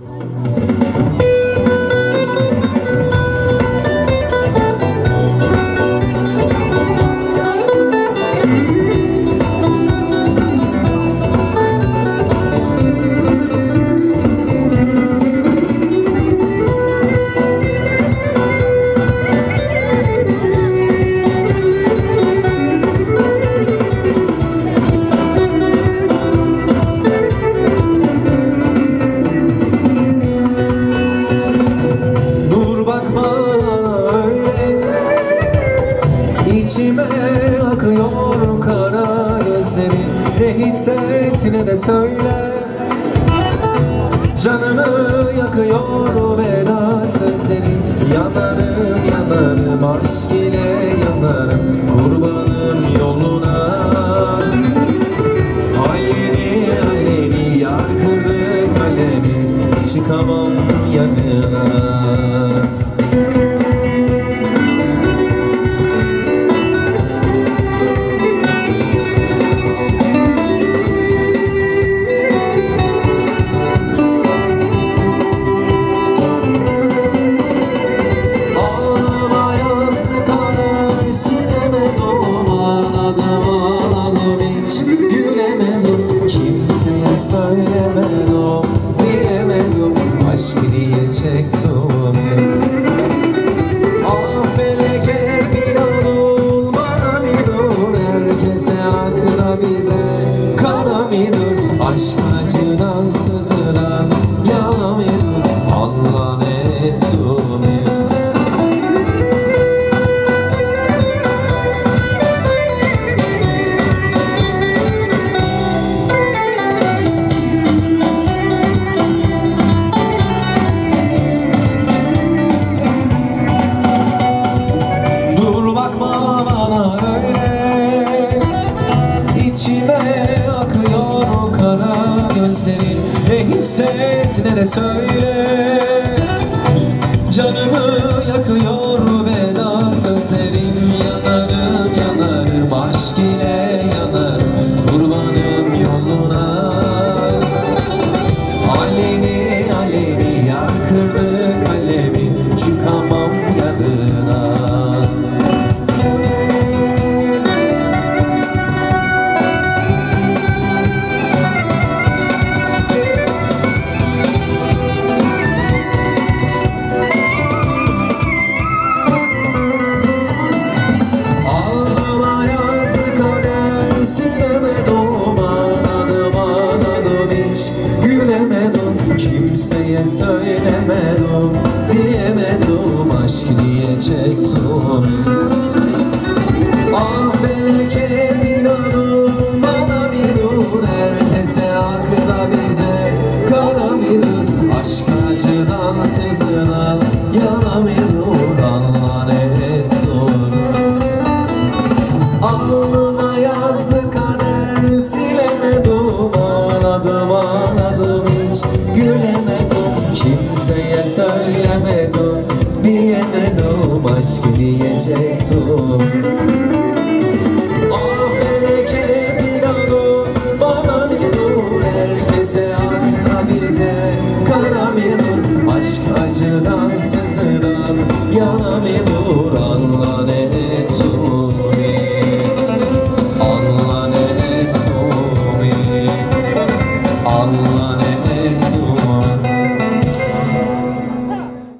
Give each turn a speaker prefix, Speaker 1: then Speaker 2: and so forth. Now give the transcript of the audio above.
Speaker 1: Dur hisset ne de söyle. Canımı yakıyor veda sözlerin Yanarım yanarım aşk ile yanarım. Kurbanım yoluna. Aleni aleni yar kırdı kalemi. Çıkamam yanına diye çektim. Ah feleke bir dur. Herkese akla bize kara bir dur. Aşk gözlerin Ne hisset ne de söyle söylemedim Diyemedim aşk diye çektim Ah belki inanın bana bir dur Herkese akla bize kara bir dur Aşk acıdan sızılan yana bir dur Allah Aşk